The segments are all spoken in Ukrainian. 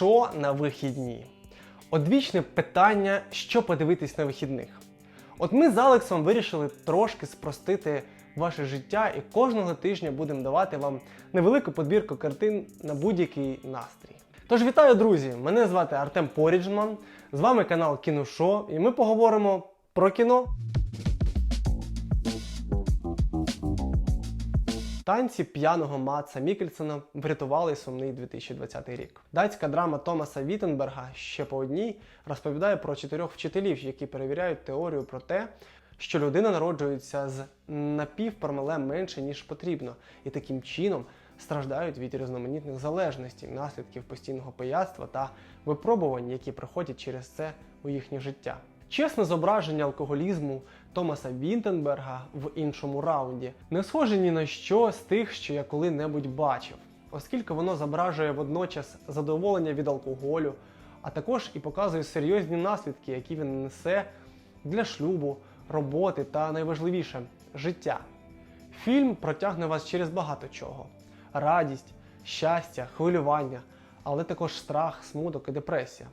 Що на вихідні? Одвічне питання, що подивитись на вихідних. От ми з Алексом вирішили трошки спростити ваше життя і кожного тижня будемо давати вам невелику подбірку картин на будь-який настрій. Тож вітаю, друзі! Мене звати Артем Поріджман. З вами канал Кіношо, і ми поговоримо про кіно. Танці п'яного Матса Мікельсона врятували сумний 2020 рік. Датська драма Томаса Віттенберга ще по одній розповідає про чотирьох вчителів, які перевіряють теорію про те, що людина народжується з напівпромелем менше, ніж потрібно, і таким чином страждають від різноманітних залежностей, наслідків постійного пияцтва та випробувань, які приходять через це у їхнє життя. Чесне зображення алкоголізму Томаса Вінтенберга в іншому раунді не схоже ні на що з тих, що я коли-небудь бачив, оскільки воно зображує водночас задоволення від алкоголю, а також і показує серйозні наслідки, які він несе для шлюбу, роботи та найважливіше життя. Фільм протягне вас через багато чого: радість, щастя, хвилювання, але також страх, смуток і депресія.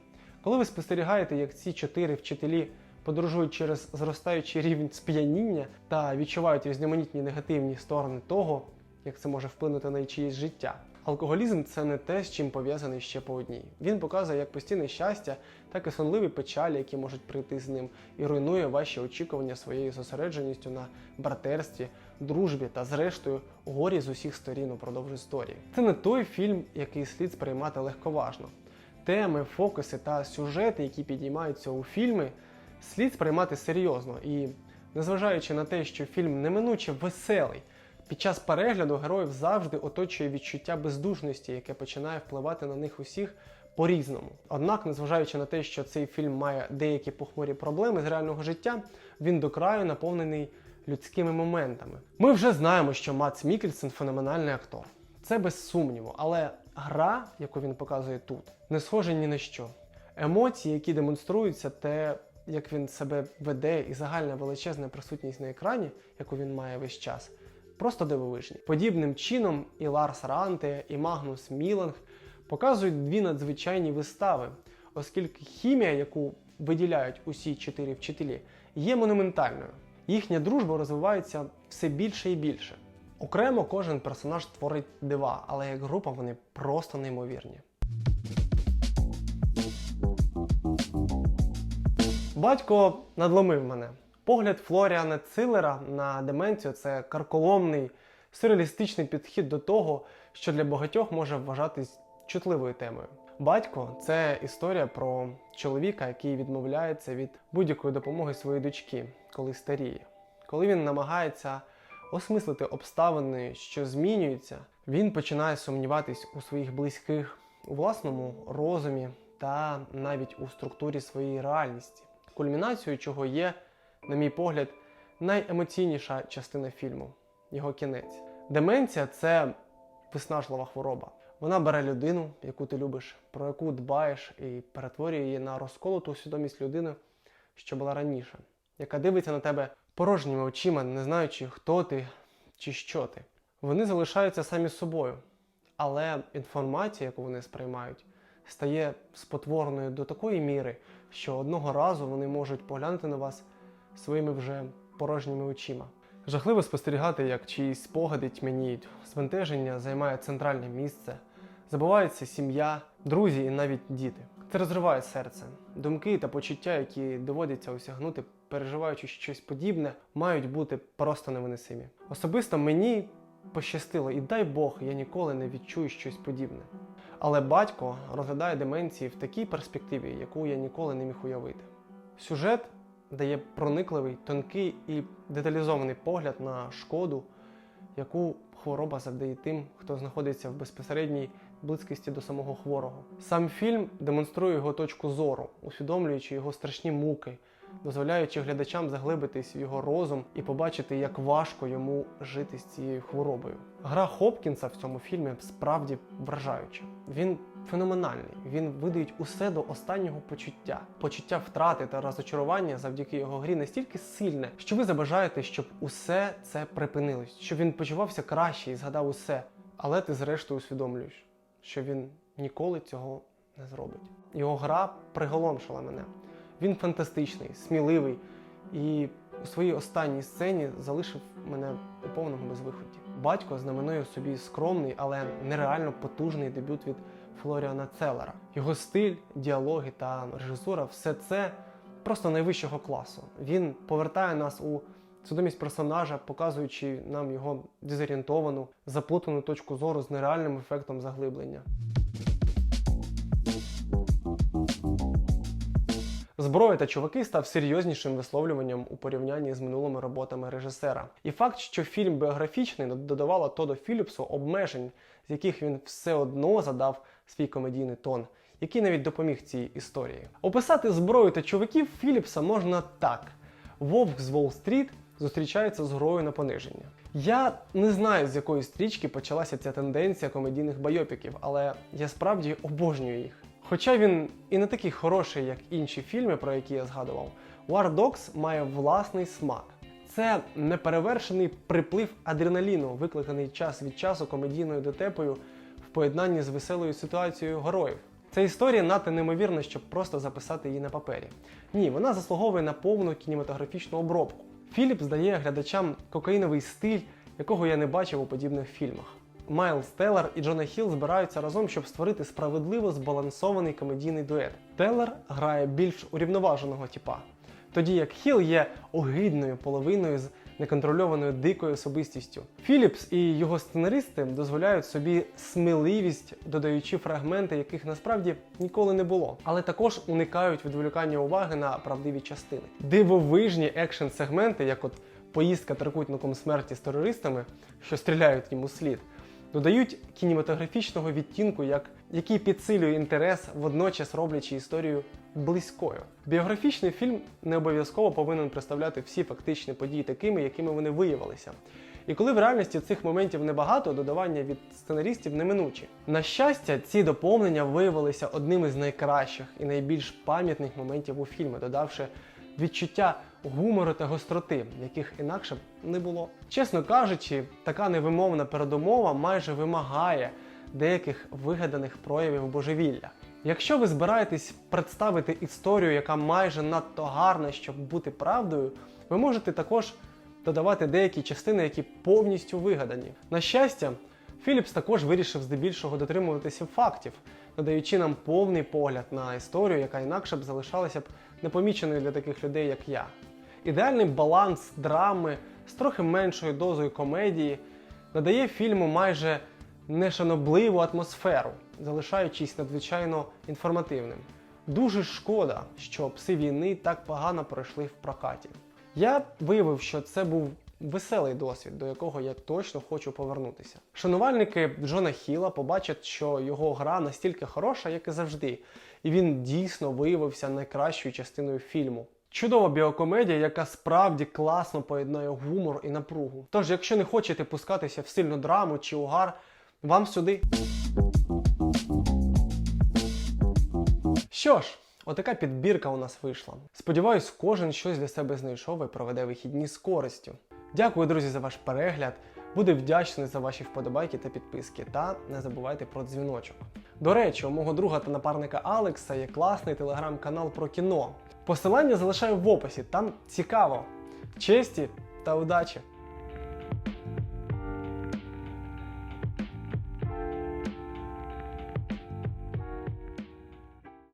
Коли ви спостерігаєте, як ці чотири вчителі подорожують через зростаючий рівень сп'яніння та відчувають різноманітні негативні сторони того, як це може вплинути на чиєсь життя. Алкоголізм це не те, з чим пов'язаний ще по одній. Він показує як постійне щастя, так і сонливі печалі, які можуть прийти з ним, і руйнує ваші очікування своєю зосередженістю на братерстві, дружбі та, зрештою, горі з усіх сторін упродовж історії. Це не той фільм, який слід сприймати легковажно. Теми, фокуси та сюжети, які підіймаються у фільмі, слід сприймати серйозно. І незважаючи на те, що фільм неминуче веселий, під час перегляду героїв завжди оточує відчуття бездушності, яке починає впливати на них усіх по-різному. Однак, незважаючи на те, що цей фільм має деякі похмурі проблеми з реального життя, він до краю наповнений людськими моментами. Ми вже знаємо, що Мац Мікельсен феноменальний актор. Це без сумніву, але гра, яку він показує тут, не схожа ні на що. Емоції, які демонструються, те, як він себе веде, і загальна величезна присутність на екрані, яку він має весь час, просто дивовижні. Подібним чином і Ларс Ранте, і Магнус Міланг показують дві надзвичайні вистави, оскільки хімія, яку виділяють усі чотири вчителі, є монументальною. Їхня дружба розвивається все більше і більше. Окремо кожен персонаж творить дива, але як група вони просто неймовірні. Батько надломив мене. Погляд Флоріана Цилера на деменцію це карколомний, сюрреалістичний підхід до того, що для багатьох може вважатись чутливою темою. Батько це історія про чоловіка, який відмовляється від будь-якої допомоги своєї дочки, коли старіє. Коли він намагається осмислити обставини, що змінюються, він починає сумніватись у своїх близьких, у власному розумі та навіть у структурі своєї реальності, кульмінацією чого є, на мій погляд, найемоційніша частина фільму його кінець. Деменція це виснажлива хвороба. Вона бере людину, яку ти любиш, про яку дбаєш, і перетворює її на розколоту свідомість людини, що була раніше, яка дивиться на тебе порожніми очима, не знаючи, хто ти чи що ти. Вони залишаються самі собою, але інформація, яку вони сприймають, стає спотвореною до такої міри, що одного разу вони можуть поглянути на вас своїми вже порожніми очима. Жахливо спостерігати, як чиїсь спогади тьмяніють, збентеження займає центральне місце, забувається сім'я, друзі і навіть діти. Це розриває серце. Думки та почуття, які доводиться осягнути, переживаючи щось подібне, мають бути просто невиносимі. Особисто мені пощастило, і дай Бог, я ніколи не відчую щось подібне. Але батько розглядає деменції в такій перспективі, яку я ніколи не міг уявити. Сюжет дає проникливий, тонкий і деталізований погляд на шкоду, яку хвороба завдає тим, хто знаходиться в безпосередній близькості до самого хворого. Сам фільм демонструє його точку зору, усвідомлюючи його страшні муки, дозволяючи глядачам заглибитись в його розум і побачити, як важко йому жити з цією хворобою. Гра Хопкінса в цьому фільмі справді вражаюча. Він феноменальний. Він видають усе до останнього почуття. Почуття втрати та розочарування завдяки його грі настільки сильне, що ви забажаєте, щоб усе це припинилось, щоб він почувався краще і згадав усе. Але ти зрештою усвідомлюєш, що він ніколи цього не зробить. Його гра приголомшила мене. Він фантастичний, сміливий і у своїй останній сцені залишив мене у повному безвиході. Батько знаменує собі скромний, але нереально потужний дебют від Флоріана Целлера. Його стиль, діалоги та режисура все це просто найвищого класу. Він повертає нас у свідомість персонажа, показуючи нам його дезорієнтовану, заплутану точку зору з нереальним ефектом заглиблення. Зброя та чуваки став серйознішим висловлюванням у порівнянні з минулими роботами режисера. І факт, що фільм біографічний, додавала Тодо Філіпсу обмежень, з яких він все одно задав свій комедійний тон, який навіть допоміг цій історії. Описати зброю та чуваків Філіпса можна так: Вовк з Уолл-стріт зустрічається з грою на пониження. Я не знаю, з якої стрічки почалася ця тенденція комедійних байопіків, але я справді обожнюю їх. Хоча він і не такий хороший, як інші фільми, про які я згадував, War Dogs має власний смак. Це неперевершений приплив адреналіну, викликаний час від часу комедійною дотепою в поєднанні з веселою ситуацією героїв. Ця історія надто неймовірна, щоб просто записати її на папері. Ні, вона заслуговує на повну кінематографічну обробку. Філіп здає глядачам кокаїновий стиль, якого я не бачив у подібних фільмах. Майлз Теллер і Джона Хіл збираються разом, щоб створити справедливо збалансований комедійний дует. Теллер грає більш урівноваженого типа, тоді як Хіл є огидною половиною з неконтрольованою дикою особистістю. Філіпс і його сценаристи дозволяють собі сміливість, додаючи фрагменти, яких насправді ніколи не було, але також уникають відволікання уваги на правдиві частини. Дивовижні екшн сегменти, як от поїздка трикутником смерті з терористами, що стріляють йому слід додають кінематографічного відтінку, як, який підсилює інтерес, водночас роблячи історію близькою. Біографічний фільм не обов'язково повинен представляти всі фактичні події такими, якими вони виявилися. І коли в реальності цих моментів небагато, додавання від сценаристів неминучі. На щастя, ці доповнення виявилися одним із найкращих і найбільш пам'ятних моментів у фільмі, додавши відчуття гумору та гостроти, яких інакше б не було. Чесно кажучи, така невимовна передумова майже вимагає деяких вигаданих проявів божевілля. Якщо ви збираєтесь представити історію, яка майже надто гарна, щоб бути правдою, ви можете також додавати деякі частини, які повністю вигадані. На щастя, Філіпс також вирішив здебільшого дотримуватися фактів, надаючи нам повний погляд на історію, яка інакше б залишалася б непоміченою для таких людей, як я. Ідеальний баланс драми з трохи меншою дозою комедії надає фільму майже нешанобливу атмосферу, залишаючись надзвичайно інформативним. Дуже шкода, що пси війни так погано пройшли в прокаті. Я виявив, що це був веселий досвід, до якого я точно хочу повернутися. Шанувальники Джона Хіла побачать, що його гра настільки хороша, як і завжди, і він дійсно виявився найкращою частиною фільму. Чудова біокомедія, яка справді класно поєднує гумор і напругу. Тож, якщо не хочете пускатися в сильну драму чи угар, вам сюди. Що ж, отака підбірка у нас вийшла. Сподіваюсь, кожен щось для себе знайшов і проведе вихідні з користю. Дякую, друзі, за ваш перегляд. Буду вдячний за ваші вподобайки та підписки. Та не забувайте про дзвіночок. До речі, у мого друга та напарника Алекса є класний телеграм-канал про кіно. Посилання залишаю в описі, там цікаво. Честі та удачі!